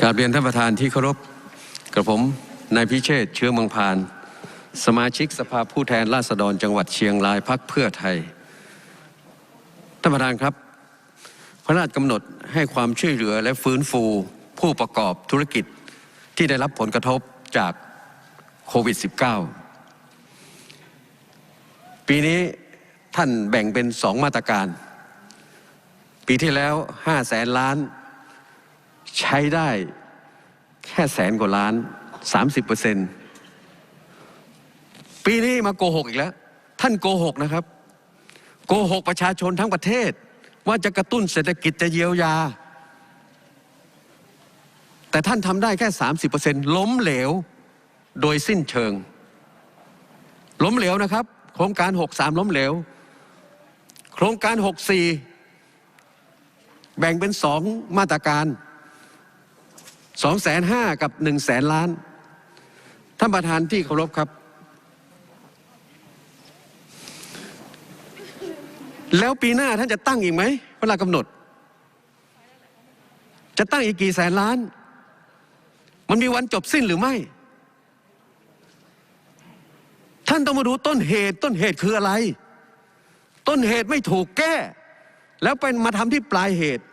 กราบเรียนท่านประธานที่เคารพกระผมนายพิเชษเชื้อเมืองพาน สมาชิกสภาผู้แทนราษฎรจังหวัดเชียงรายพักเพื่อไทยท่านประธานครับ พระราชกำหนดให้ความช่วยเหลือและฟื้นฟูผู้ประกอบธุรกิจที่ได้รับผลกระทบจากโควิด -19 ปีนี้ท่านแบ่งเป็นสองมาตรการ ปีที่แล้ว5แสนล้าน ใช้ได้แค่แสนกว่าล้าน 30เปอร์เซ็นต์ปีนี้มาโกหกอีกแล้ว ท่านโกหกนะครับ โกหกประชาชนทั้งประเทศ ว่าจะกระตุ้นเศรษฐกิจจะเยียวยา แต่ท่านทำได้แค่ 30เปอร์เซ็นต์ล้มเหลวโดยสิ้นเชิง ล้มเหลวนะครับ โครงการ 63 ล้มเหลว โครงการ 64 แบ่งเป็นสองมาตรการ สองแสนห้ากับหนึ่งแสนล้าน ท่านประธานที่เคารพครับ แล้วปีหน้าท่านจะตั้งอีกไหมเวลากำหนด จะตั้งอีกกี่แสนล้าน มันมีวันจบสิ้นหรือไม่ ท่านต้องมาดูต้นเหตุต้นเหตุคืออะไร ต้นเหตุไม่ถูกแก้ แล้วเป็นมาทำที่ปลายเหตุ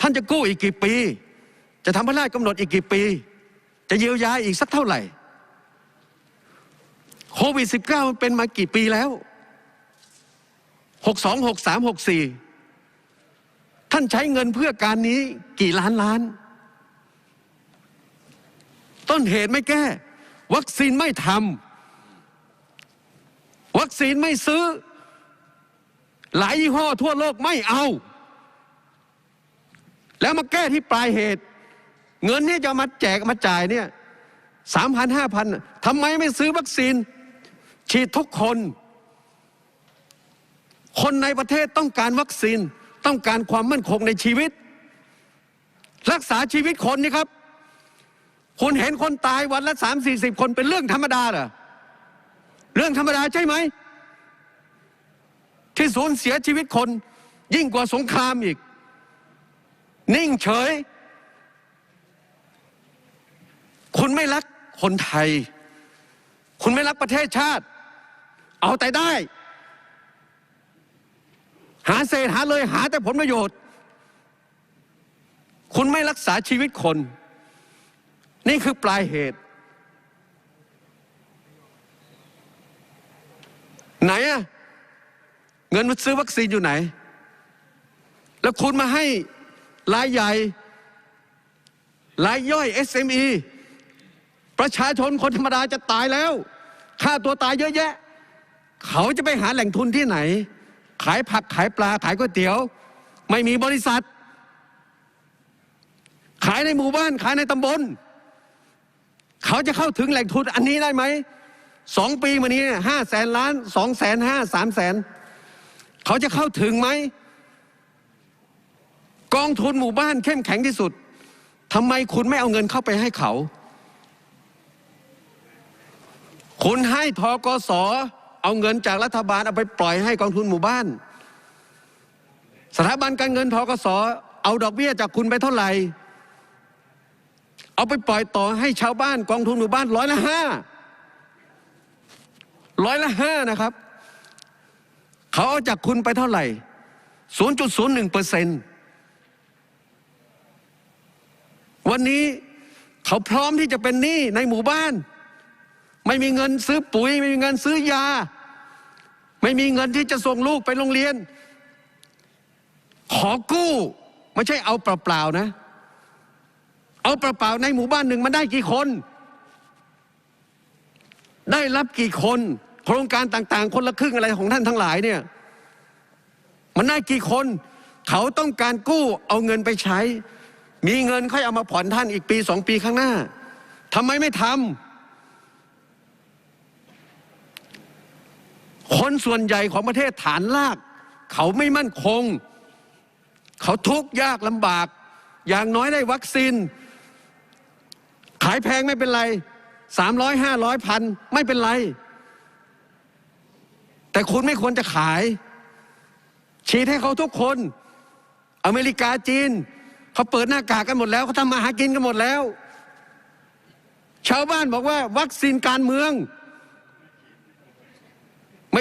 ท่านจะกู้อีกกี่ปี จะทำพระราชกำหนดอีกกี่ปี จะเยียวยาอีกสักเท่าไหร่โควิด -19 มันเป็นมากี่ปีแล้ว 62 63 64 ท่านใช้เงินเพื่อการนี้กี่ล้านล้าน ต้นเหตุไม่แก้ วัคซีนไม่ทำวัคซีนไม่ซื้อ หลายยี่ห้อทั่วโลกไม่เอา แล้วมาแก้ที่ปลายเหตุ เงินที่จะมาแจกมาจ่ายเนี่ยสามพันห้าพันทำไมไม่ซื้อวัคซีน ฉีดทุกคน คนในประเทศต้องการวัคซีนต้องการความมั่นคงในชีวิต รักษาชีวิตคนนี่ครับคุณเห็นคนตายวันละสามสี่สิบคนเป็นเรื่องธรรมดาเหรอเรื่องธรรมดาใช่ไหม ที่สูญเสียชีวิตคน ยิ่งกว่าสงครามอีก นิ่งเฉย คุณไม่รักคนไทย คุณไม่รักประเทศชาติ เอาแต่ได้ หาเศษหาเลยหาแต่ผลประโยชน์ คุณไม่รักษาชีวิตคน นี่คือปลายเหตุ ไหนอะเงินมาซื้อวัคซีนอยู่ไหน แล้วคุณมาให้รายใหญ่รายย่อย SME ประชาชนคนธรรมดาจะตายแล้วค่าตัวตายเยอะแยะ เขาจะไปหาแหล่งทุนที่ไหน ขายผักขายปลาขายก๋วยเตี๋ยว ไม่มีบริษัท ขายในหมู่บ้านขายในตำบล เขาจะเข้าถึงแหล่งทุนอันนี้ได้ไหมสองปีมานี้ห้าแสนล้านสองแสนห้าสามแสนเขาจะเข้าถึงไหมกองทุนหมู่บ้านเข้มแข็งที่สุดทำไมคุณไม่เอาเงินเข้าไปให้เขา คุณให้ทกสเอาเงินจากรัฐบาลเอาไปปล่อยให้กองทุนหมู่บ้าน สถาบันการเงินทกสเอาดอกเบี้ยจากคุณไปเท่าไหร่ เอาไปปล่อยต่อให้ชาวบ้านกองทุนหมู่บ้านร้อยละห้าร้อยละห้านะครับ เขาเอาจากคุณไปเท่าไหร่0.01เปอร์เซ็นต์วันนี้เขาพร้อมที่จะเป็นหนี้ในหมู่บ้าน ไม่มีเงินซื้อปุ๋ยไม่มีเงินซื้อยา ไม่มีเงินที่จะส่งลูกไปโรงเรียน ขอกู้ไม่ใช่เอาเปล่าๆนะ เอาเปล่าๆในหมู่บ้านหนึ่งมันได้กี่คน ได้รับกี่คน โครงการต่างๆ คนละครึ่งอะไรของท่านทั้งหลายเนี่ย มันได้กี่คน เขาต้องการกู้เอาเงินไปใช้ มีเงินค่อยเอามาผ่อนท่านอีกปีสองปีข้างหน้าทำไมไม่ทำ คนส่วนใหญ่ของประเทศฐานลาก เขาไม่มั่นคง เขาทุกข์ยากลำบาก อย่างน้อยได้วัคซีน ขายแพงไม่เป็นไรสามร้อยห้าร้อยพันไม่เป็นไร แต่คุณไม่ควรจะขาย ฉีดให้เขาทุกคน อเมริกาจีน เขาเปิดหน้ากากกันหมดแล้วเขาทำมาหากินกันหมดแล้ว ชาวบ้านบอกว่าวัคซีนการเมือง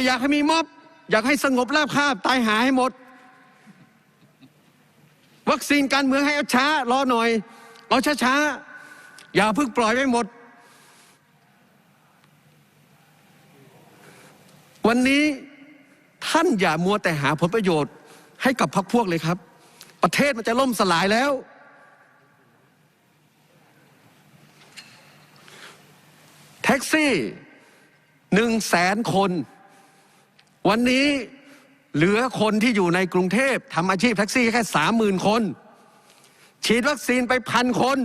อยากให้มีม็อบ อยากให้สงบราบคาบตายหายให้หมด วัคซีนการเมืองให้เอาช้ารอหน่อย เอาช้าๆ อย่าเพิ่งปล่อยไปหมด วันนี้ท่านอย่ามัวแต่หาผลประโยชน์ให้กับพรรคพวกเลยครับ ประเทศมันจะล่มสลายแล้ว แท็กซี่หนึ่งแสนคน วันนี้เหลือคนที่อยู่ในกรุงเทพทำอาชีพแท็กซี่แค่สามหมื่นคน ฉีดวัคซีนไปพันคน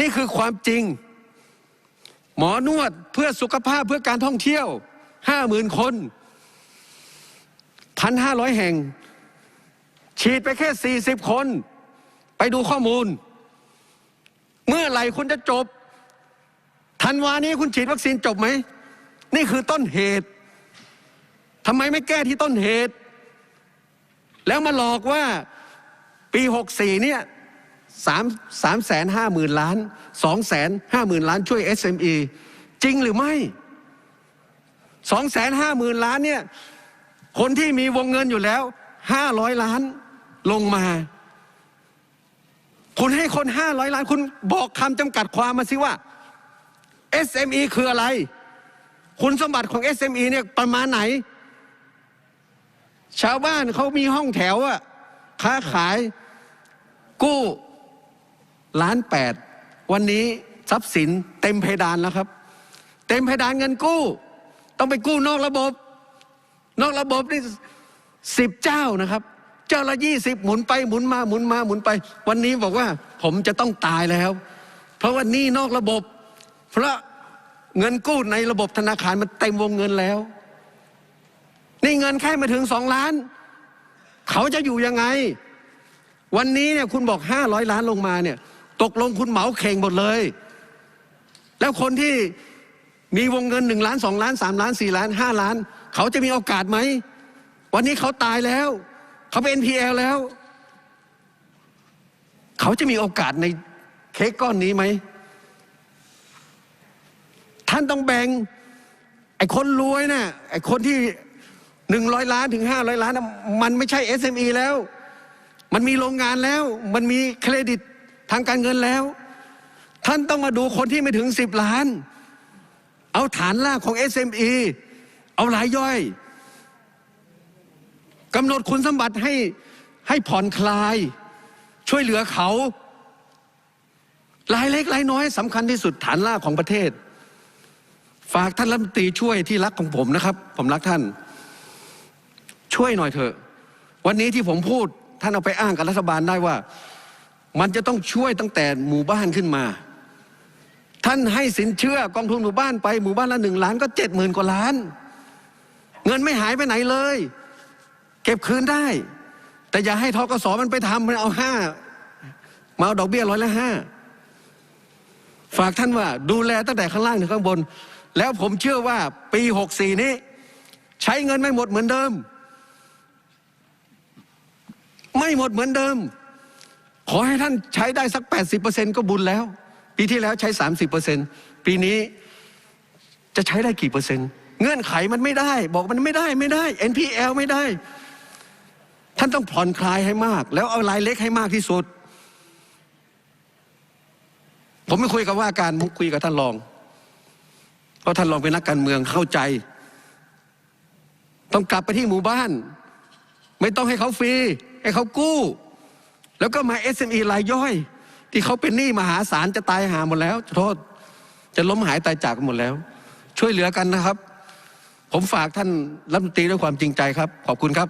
นี่คือความจริง หมอนวดเพื่อสุขภาพเพื่อการท่องเที่ยวห้าหมื่นคนพันห้าร้อยแห่ง ฉีดไปแค่สี่สิบคน ไปดูข้อมูล เมื่อไหร่คุณจะจบ ธันวานี้คุณฉีดวัคซีนจบไหม นี่คือต้นเหตุทำไมไม่แก้ที่ต้นเหตุ แล้วมาหลอกว่าปีหกสี่เนี่ยสามสามแสนห้าหมื่นล้านสองแสนห้าหมื่นล้านช่วย SME จริงหรือไม่สองแสนห้าหมื่นล้านเนี่ย คนที่มีวงเงินอยู่แล้วห้าร้อยล้านลงมา คุณให้คนห้าร้อยล้าน คุณบอกคำจำกัดความมาสิว่า SME คืออะไร คุณสมบัติของ SME เนี่ยประมาณไหน ชาวบ้านเขามีห้องแถวอะค้าขายกู้ล้านแปดวันนี้ทรัพย์สินเต็มเพดานแล้วครับ เต็มเพดานเงินกู้ ต้องไปกู้นอกระบบ นอกระบบนี่สิบเจ้านะครับ เจ้าละยี่สิบหมุนไปหมุนมาหมุนมาหมุนไป วันนี้บอกว่าผมจะต้องตายแล้ว เพราะว่านี่นอกระบบ เพราะเงินกู้ในระบบธนาคารมันเต็มวงเงินแล้ว นี่เงินแค่มาถึงสองล้าน เขาจะอยู่ยังไง วันนี้เนี่ยคุณบอกห้าร้อยล้านลงมาเนี่ย ตกลงคุณเหมาเข่งหมดเลย แล้วคนที่มีวงเงินหนึ่งล้านสองล้านสามล้านสี่ล้านห้าล้าน เขาจะมีโอกาสไหม วันนี้เขาตายแล้ว เขาเป็น NPL แล้ว เขาจะมีโอกาสในเค้กก้อนนี้ไหม ท่านต้องแบ่งไอ้คนรวยนะ่ะไอ้คนที่หนึ่งร้อยล้านถึงห้าร้อยล้านนะมันไม่ใช่ SME แล้ว มันมีโรงงานแล้ว มันมีเครดิตทางการเงินแล้ว ท่านต้องมาดูคนที่ไม่ถึงสิบล้าน เอาฐานรากของ SME เอารายย่อยกำหนดคุณสมบัติให้ให้ผ่อนคลาย ช่วยเหลือเขารายเล็กรายน้อยสำคัญที่สุดฐานรากของประเทศ ฝากท่านรัฐมนตรีช่วยที่รักของผมนะครับ ผมรักท่าน ช่วยหน่อยเถอะ วันนี้ที่ผมพูดท่านเอาไปอ้างกับรัฐบาลได้ว่า มันจะต้องช่วยตั้งแต่หมู่บ้านขึ้นมา ท่านให้สินเชื่อกองทุนหมู่บ้านไปหมู่บ้านละหนึ่งล้านก็เจ็ดหมื่นกว่าล้าน เงินไม่หายไปไหนเลย เก็บคืนได้ แต่อย่าให้ทกสมันไปทำมันเอาห้ามาเอาดอกเบี้ยร้อยละห้าฝากท่านว่าดูแลตั้งแต่ข้างล่างถึงข้างบน แล้วผมเชื่อว่าปีหกสี่นี้ ใช้เงินไม่หมดเหมือนเดิม ไม่หมดเหมือนเดิม ขอให้ท่านใช้ได้สัก 80%ก็บุญแล้ว ปีที่แล้วใช้ 30%ปีนี้จะใช้ได้กี่เปอร์เซ็นต์ เงื่อนไขมันไม่ได้ บอกมันไม่ได้ไม่ได้ NPL ไม่ได้ ท่านต้องผ่อนคลายให้มาก แล้วเอารายเล็กให้มากที่สุด ผมไม่คุยกับว่าการคุยกับท่านรอง เพราะท่านรองเป็นนักการเมืองเข้าใจ ต้องกลับไปที่หมู่บ้าน ไม่ต้องให้เขาฟรี ให้เขากู้ แล้วก็มา SME รายย่อย ที่เขาเป็นหนี้มหาศาลจะตายหาหมดแล้วโทษ จะล้มหายตายจากหมดแล้ว ช่วยเหลือกันนะครับ ผมฝากท่านรัฐมนตรีด้วยความจริงใจครับ ขอบคุณครับ